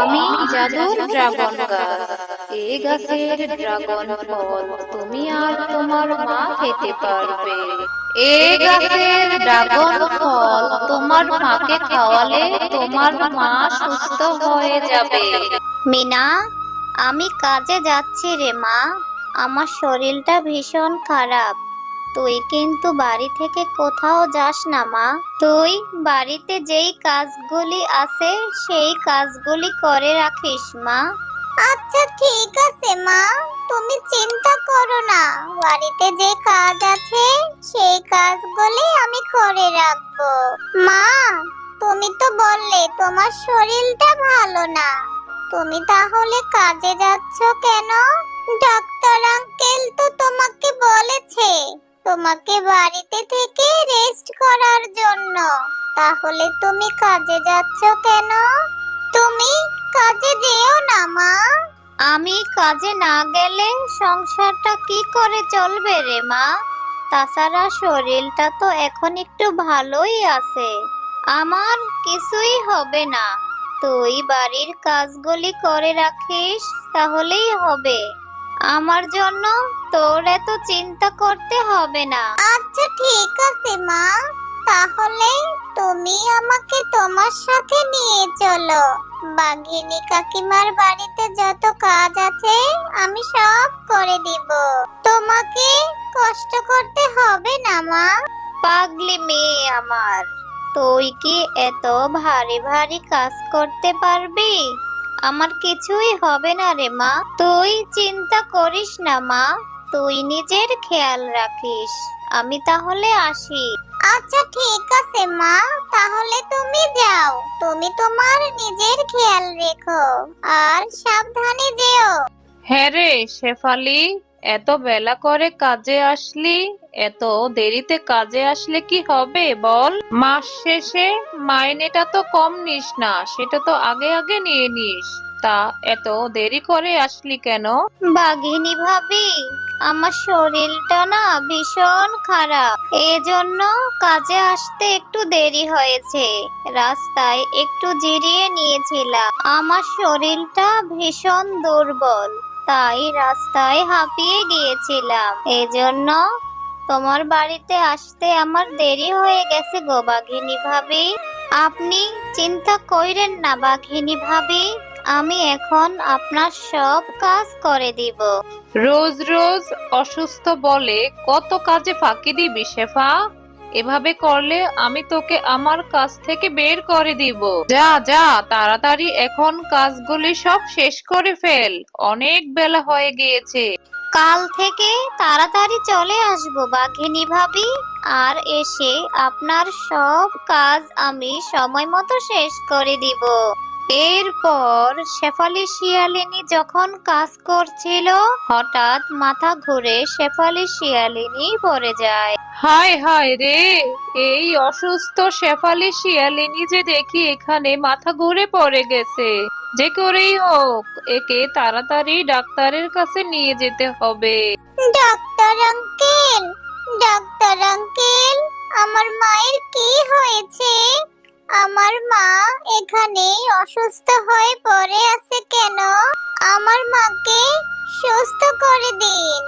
আমি জাদুর ড্রাগন গাছ। এই গাছের ড্রাগন ফল তুমি আর তোমার মা খেতে পারবে। এই গাছের ড্রাগন ফল তোমার মাকে খাওয়ালে তোমার মা সুস্থ হয়ে যাবে। মিনা, আমি কাজে যাচ্ছি রে মা। আমার শরীরটা ভীষণ খারাপ। তুই কিন্তু বাড়ি থেকে কোথাও যাস না, মা। তুই বাড়িতে যেই কাজগুলি আছে, সেই কাজগুলি করে রাখিস, মা। আচ্ছা ঠিক আছে, মা। তুমি চিন্তা করো না। বাড়িতে যে কাজ আছে, সেই কাজগুলি আমি করে রাখব। মা, তুমি তো বললে তোমার শরীরটা ভালো না। তুমি তাহলে কাজে যাচ্ছ কেন? ডাক্তার আঙ্কেল তো তোমাকে বলেছে। তোমাকে বাড়িতে থেকে রেস্ট করার জন্য। তাহলে তুমি কাজে যাচ্ছ কেন? তুমি কাজে যেও না, মা। আমি কাজে না গেলে সংসারটা কি করে চলবে রে, মা? তাছাড়া শরীরটা তো এখন একটু ভালোই আছে। আমার কিছুই হবে না। তুই বাড়ির কাজগুলি করে রাখিস, তাহলেই হবে। আমার জন্য তোর এত চিন্তা করতে হবে না। আচ্ছা ঠিক আছে মা। তাহলে তুমি আমাকে তোমার সাথে নিয়ে চলো। বাঘিনী কাকিমার বাড়িতে যত কাজ আছে আমি সব করে দিব। তোমাকে কষ্ট করতে হবে না মা? পাগলি মেয়ে আমার তুই কি এত ভারী ভারী কাজ করতে পারবি? আমার কিছুই হবে না রে মা। তুই চিন্তা করিস না মা। তুই নিজের খেয়াল রাখিস। আমি তাহলে আসি। আচ্ছা ঠিক আছে মা। তাহলে তুমি যাও। তুমি তোমার নিজের খেয়াল রেখো। আর সাবধানে যেও। হ্যাঁ রে শেফালি এত বেলা করে কাজে আসলি? এত দেরিতে কাজে আসলে কি হবে বল? মাস শেষে মাইনেটা তো কম নিস না, সেটা তো আগে আগে নিয়ে নিস। তা এত দেরি করে আসলি কেন? বাঘিনী ভাবি, আমার শরীরটা না ভীষণ খারাপ। এজন্য কাজে আসতে একটু দেরি হয়েছে। রাস্তায় একটু জিরিয়ে নিয়েছিলাম। আমার শরীরটা ভীষণ দুর্বল, তাই রাস্তায় হাঁপিয়ে গিয়েছিলাম। এজন্য তোমার বাড়িতে আসতে আমার দেরি হয়ে গেছে গো বাঘিনী ভাবি। আপনি চিন্তা কইরেন না বাঘিনী ভাবি, আমি এখন আপনার সব কাজ করে দিব। রোজ রোজ অসুস্থ বলে কত কাজে ফাঁকি দিবি শেফা? এভাবে করলে আমি তোকে আমার কাছ থেকে বের করে দিব। যা যা, তাড়াতাড়ি এখন কাজগুলি সব শেষ করে ফেল, অনেক বেলা হয়ে গিয়েছে। কাল থেকে তাড়াতাড়ি চলে আসব বাঘিনী ভাবি। আর এসে আপনার সব কাজ আমি সময় মতো শেষ করে দিব। এরপর শেফালি শিয়ালিনী যখন কাজ করছিল, হঠাৎ মাথা ঘুরে শেফালি শিয়ালিনী পড়ে যায়। হায় হায় রে, এই অসুস্থ শেফালি শিয়ালিনী যে দেখি এখানে মাথা ঘুরে পড়ে গেছে। যে করেই হোক একে তাড়াতাড়ি ডাক্তারের কাছে নিয়ে যেতে হবে। ডাক্তার আঙ্কেল ডাক্তার আঙ্কেল আমার মায়ের কি হয়েছে? আমার মা এখানে অসুস্থ হয়ে পড়ে আছে কেন? আমার মাকে সুস্থ করে দিন।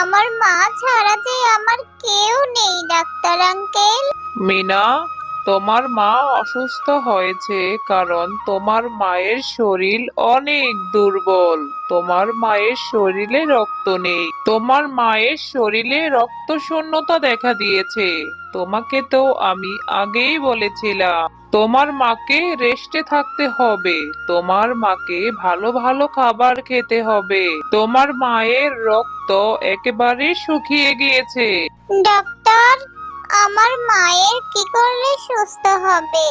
আমার মা ছাড়া যে আমার কেউ নেই ডাক্তার আঙ্কেল। মিনা তোমার মা অসুস্থ হয়েছে কারণ তোমার মায়ের শরীর অনেক দুর্বল। তোমার মায়ের শরীরে রক্ত নেই। তোমার মায়ের শরীরে রক্ত শূন্যতা দেখা দিয়েছে। তোমাকে তো আমি আগেই বলেছিলাম, তোমার মাকে রেস্টে থাকতে হবে। তোমার মাকে ভালো ভালো খাবার খেতে হবে। তোমার মায়ের রক্ত একেবারে শুকিয়ে গিয়েছে। ডাক্তার আমার মায়ের কি করলে সুস্থ হবে?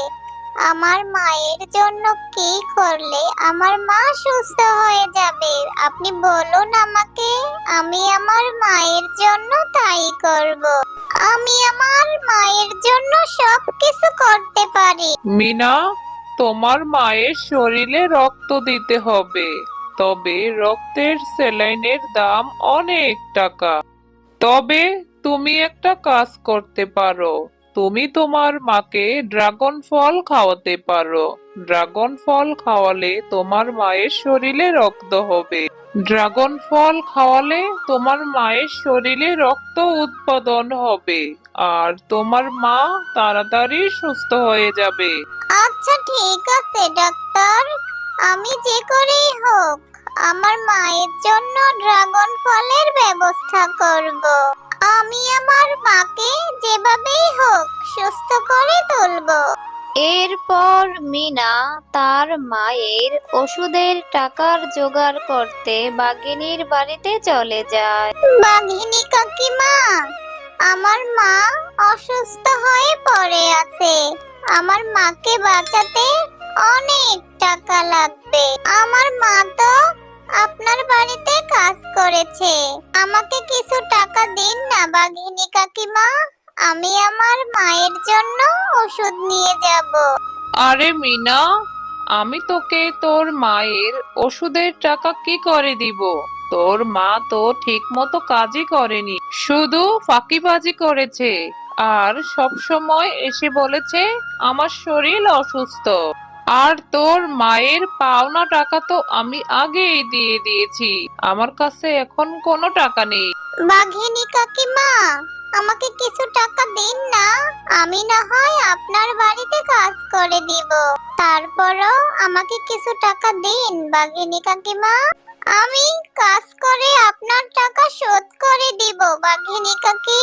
আমার মায়ের জন্য কি করলে আমার মা সুস্থ হয়ে যাবে? আপনি বলুন আমাকে, আমি আমার মায়ের জন্য তাই করব। আমি আমার মায়ের জন্য সব কিছু করতে পারি। মিনা, তোমার মায়ের শরীরে রক্ত দিতে হবে। তবে রক্তের স্যালাইনের দাম অনেক টাকা। তবে তুমি একটা কাজ করতে পারো। তুমি তোমার মাকে ড্রাগন ফল খাওয়াতে পারো। ড্রাগন ফল খাওয়ালে তোমার মায়ের শরীরে রক্ত হবে। ড্রাগন ফল খাওয়ালে তোমার মায়ের শরীরে রক্ত উৎপাদন হবে। আর তোমার মা তাড়াতাড়ি সুস্থ হয়ে যাবে। আচ্ছা ঠিক আছে, ডাক্তার। আমি যে করেই হোক, আমার মায়ের জন্য ড্রাগন ফলের ব্যবস্থা করব। আমি আমার মাকে যেভাবেই হোক সুস্থ করে তুলবো। এরপর মিনা তার মায়ের ওষুধের টাকার জোগাড় করতে বাগিনীর বাড়িতে চলে যায়। বাঘিনী কাকিমা আমার মা অসুস্থ হয়ে পড়ে আছে। আমার মাকে বাঁচাতে অনেক টাকা লাগবে। আমার মা তো আপনার বাড়িতে কাজ করেছে। আমাকে কিছু টাকা দিন না, বাঘিনী কাকিমা। আমি আমার মায়ের জন্য ওষুধ নিয়ে যাব। আরে মিনা, আমি তোকে তোর মায়ের ওষুধের টাকা কি করে দিব? তোর মা তো ঠিক মতো কাজই করেনি, শুধু ফাঁকিবাজি করেছে। আর সব সময় এসে বলেছে, আমার শরীর অসুস্থ। আর তোর মায়ের পাওনা টাকা তো আমি আগেই দিয়ে দিয়েছি। আমার কাছে এখন কোনো টাকা নেই। বাঘিনী কাকিমা, আমাকে কিছু টাকা দিন না। আমি না হয় আপনার বাড়িতে কাজ করে দিব। তারপরও আমাকে কিছু টাকা দিন, বাঘিনী কাকিমা। আমি কাজ করে আপনার টাকা শোধ করে দিব, বাঘিনী কাকি।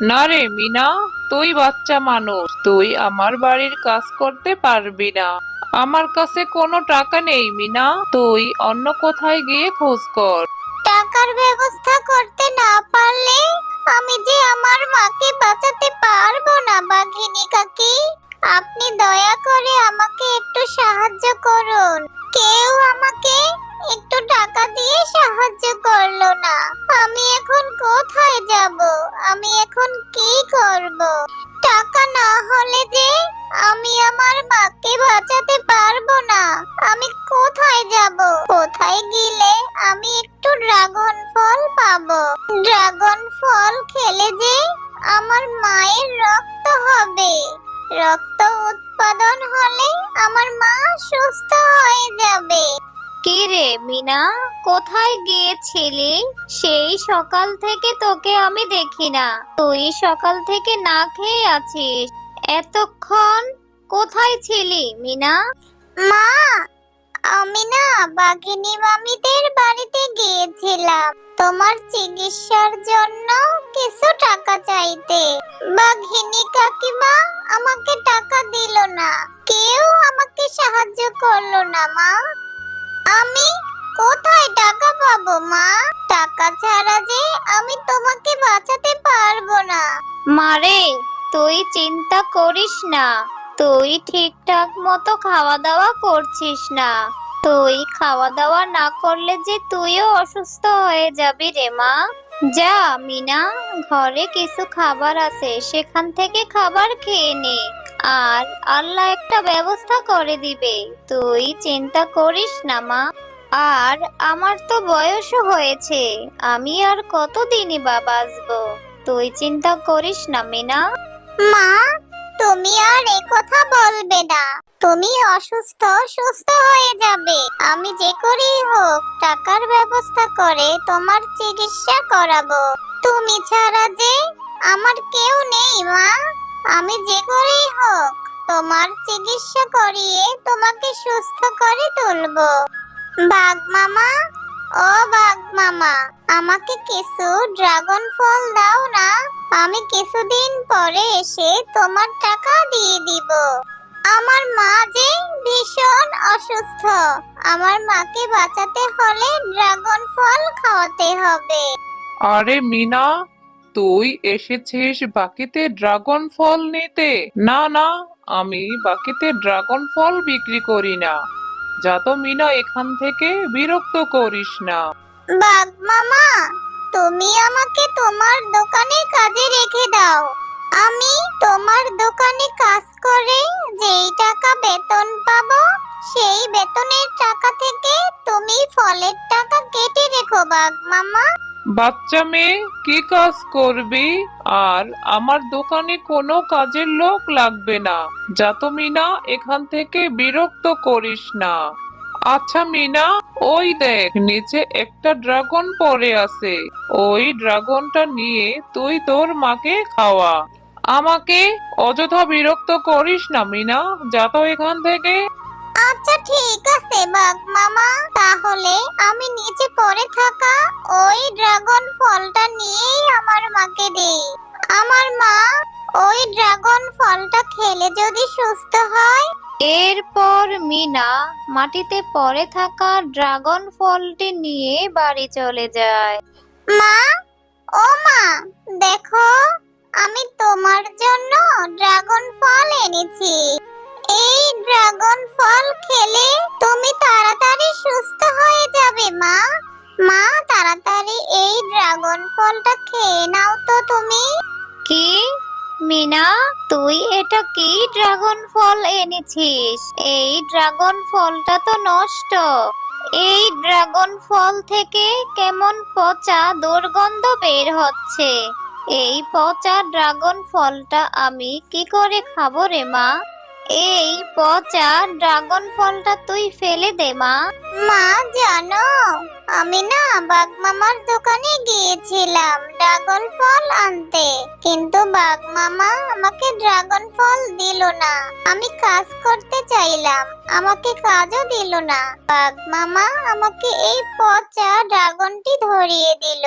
না রে মিনা, তুই বাচ্চা মানুষ, তুই আমার বাড়ির কাজ করতে পারবি না। আমার কাছে কোনো টাকা নেই, মিনা, তুই অন্য কোথায় গিয়ে খোঁজ কর। টাকার ব্যবস্থা করতে না পারলে আমি যে আমার মাকে বাঁচাতে পারব না, বাঘিনী কাকি। আপনি দয়া করে আমাকে একটু সাহায্য করুন। কেউ আমাকে এখন কি করব? টাকা না হলে যে আমি আমার মাকে বাঁচাতে পারব না। আমি কোথায় যাব? কোথায় গেলে আমি একটু ড্রাগন ফল পাবো? ড্রাগন ফল খেলে যে আমার মায়ের রক্ত হবে। রক্ত উৎপাদন হলে আমার মা সুস্থ হয়ে যাবে। কি রে, মিনা? কোথায় গিয়েছিলি? সেই সকাল থেকে তোকে আমি দেখি না। তুই সকাল থেকে না খেয়ে আছিস। এতক্ষণ কোথায় ছিলি, মিনা? মা, আমি না বাঘিনী মামিদের বাড়িতে গিয়েছিলাম। তোমার চিকিৎসার জন্য কিছু টাকা চাইতে। বাঘিনী কাকিমা আমাকে টাকা দিল না। কেউ আমাকে সাহায্য করল না, মা। আমি কোথায় টাকা পাবো, মা? টাকা ছাড়া যে আমি তোমাকে বাঁচাতে পারব না। মারে তুই চিন্তা করিস না। তুই ঠিকঠাক মতো খাওয়া দাওয়া করছিস না। তুই খাওয়া দাওয়া না করলে যে তুইও অসুস্থ হয়ে যাবি রে, মা। যা, মিনা, ঘরে কিছু খাবার আছে, সেখান থেকে খাবার খেয়ে নে। আর আল্লাহ একটা ব্যবস্থা করে দিবে। তুই চিন্তা করিস না, মা। আর আমার তো বয়সও হয়েছে। আমি আর কতদিনই বা বাঁচবো? তুই চিন্তা করিস না, মিনা। মা, তুমি আর এ কথা বলবে না। তুমি অসুস্থ, সুস্থ হয়ে যাবে। আমি যে করেই হোক টাকার ব্যবস্থা করে তোমার চিকিৎসা করাবো। তুমি ছাড়া যে আমার কেউ নেই, মা। আমি যে করেই হোক, তোমার চিকিৎসা করিয়ে তোমাকে সুস্থ করে তুলবো। বাঘ মামা, ও বাঘ মামা, আমাকে কিছু ড্রাগন ফল দাও না। আমি কিছুদিন পরে এসে তোমার টাকা দিয়ে দিব। আমার মা যে ভীষণ অসুস্থ, আমার মাকে বাঁচাতে হলে ড্রাগন ফল খাওয়াতে হবে। আরে মিনা তুই এসেছিস বাকিতে ড্রাগন ফল নিতে। না না, আমি বাকিতে ড্রাগন ফল বিক্রি করি না। যা তো মিনা এখান থেকে বিরক্ত করিস না। বাঘ মামা, তুমি আমাকে তোমার দোকানে কাজে রেখে দাও। আমি তোমার দোকানে কাজ করে যেই টাকা বেতন পাবো, সেই বেতনের টাকা থেকে তুমি ফলের টাকা কেটে রেখো, বাঘ মামা। বাচ্চা মেয়ে, কি কাজ করবি? আর আমার দোকানে কোনো কাজের লোক লাগবে না। যা তো মিনা, এখান থেকে বিরক্ত করিস না। আচ্ছা মিনা, ওই দেখ, নিচে একটা ড্রাগন পড়ে আছে। ওই ড্রাগনটা নিয়ে তুই তোর মাকে খাওয়া। আমাকে অযথা বিরক্ত করিস না মিনা, যা তো এখান থেকে আচ্ছা ঠিক আছে বাঘ মামা। তাহলে আমি নিচে পড়ে থাকা ওই ড্রাগন ফলটা নিয়েই আমার মাকে দেই। আমার মা ওই ড্রাগন ফলটা খেলে যদি সুস্থ হয়। এরপর মিনা মাটিতে পড়ে থাকা ড্রাগন ফলটি নিয়ে বাড়ি চলে যায়। মা ও মা দেখো আমি তোমার জন্য ড্রাগন ফল এনেছি। এই ড্রাগন ফল খেলে তুমি তাড়াতাড়ি সুস্থ হয়ে যাবে, মা। মা, তাড়াতাড়ি এই ড্রাগন ফলটা খেয়ে নাও তো তুমি। কি? মিনা, তুই এটা কি ড্রাগন ফল এনেছিস? এই ড্রাগন ফলটা তো নষ্ট। এই ড্রাগন ফল থেকে কেমন পচা দুর্গন্ধ বের হচ্ছে। এই পচা ড্রাগন ফলটা আমি কি করে খাব রে, মা? এই পচা ড্রাগন ফলটা তুই ফেলে দে, মা। মা, জানো, আমি না বাঘ মামার দোকানে গিয়েছিলাম ড্রাগন ফল আনতে। কিন্তু বাঘ মামা আমাকে ড্রাগন ফল দিল না। আমি কাজ করতে চাইলাম, আমাকে কাজও দিল না। বাঘ মামা আমাকে এই পচা ড্রাগনটি ধরিয়ে দিল।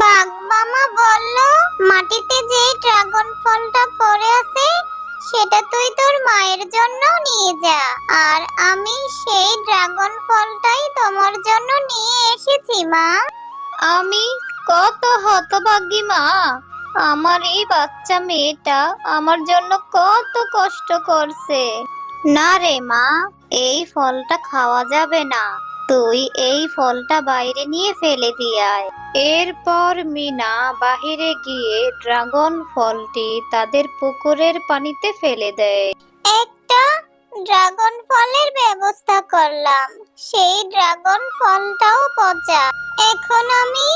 বাঘ মামা বলল, মাটিতে যে ড্রাগন ফলটা পড়ে আছে সেটা তুই তোর মায়ের জন্য নিয়ে যা। আর আমি সেই ড্রাগন ফলটাই তোমার জন্য নিয়ে এসেছি, মা। আমি কত হতভাগী, মা। আমার এই বাচ্চা মেয়েটা আমার জন্য কত কষ্ট করছে। না রে, মা, এই ফলটা খাওয়া যাবে না। তুই এই ফলটা বাইরে নিয়ে ফেলে দিয়ে এরপর মিনা বাহিরে গিয়ে ড্রাগন ফলটি তাদের পুকুরের পানিতে ফেলে দেয়। একটা ড্রাগন ফলের ব্যবস্থা করলাম। সেই ড্রাগন ফলটাও পচা। এখন আমি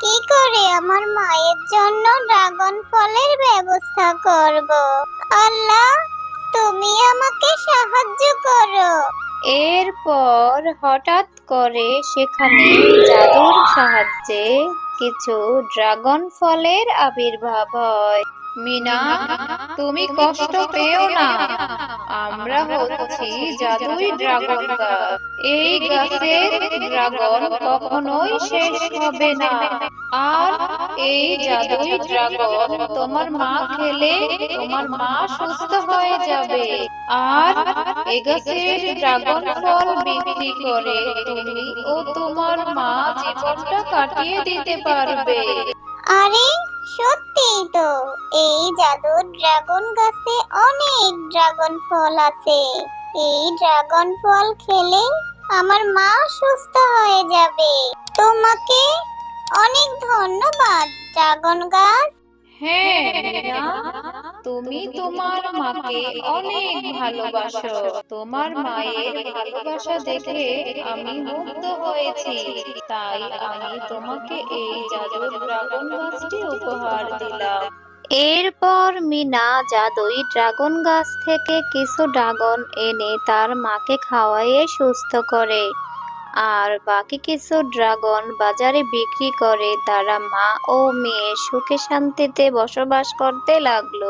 কি করে আমার মায়ের জন্য ড্রাগন ফলের ব্যবস্থা করব? আল্লাহ, তুমি আমাকে সাহায্য করো। এরপর হঠাৎ করে সেখানে জাদুর সাহায্যে কিছু ড্রাগন ফলের আবির্ভাব হয়। মিনা, তুমি কষ্ট পেও না। আমরা হচ্ছি জাদুই ড্রাগন এই গাছের ড্রাগন কখনোই শেষ হবে না। আর এই জাদুই ড্রাগন, তোমার মা খেলে তোমার মা সুস্থ হয়ে যাবে। আর ড্রাগন ফল বিক্রি করে তুমি ও তোমার মা জীবনটা কাটিয়ে দিতে পারবে। আরে, সত্যিই তো, এই জাদুর ড্রাগন গাছে অনেক ড্রাগন ফল আছে। এই ড্রাগন ফল খেলে আমার মা সুস্থ হয়ে যাবে। তোমাকে অনেক ধন্যবাদ ড্রাগন গাছ। হ্যাঁ তুমি তোমার মাকে অনেক ভালোবাসো। তোমার মায়ের ভালোবাসা দেখে আমি মুগ্ধ হয়েছি। তাই আমি তোমাকে এই জাদুর ড্রাগন গাছটি উপহার দিলাম। এরপর মিনা জাদুই ড্রাগন গাছ থেকে কিছু ড্রাগন এনে তার মাকে খাওয়াইয়ে সুস্থ করে। আর বাকি কিছু ড্রাগন বাজারে বিক্রি করে তারা মা ও মেয়ে সুখে শান্তিতে বসবাস করতে লাগল।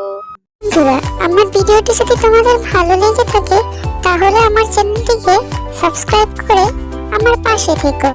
আমার ভিডিওটি যদি তোমাদের ভালো লেগে থাকে, তাহলে আমার চ্যানেলটিকে সাবস্ক্রাইব করে আমার পাশে থেকো।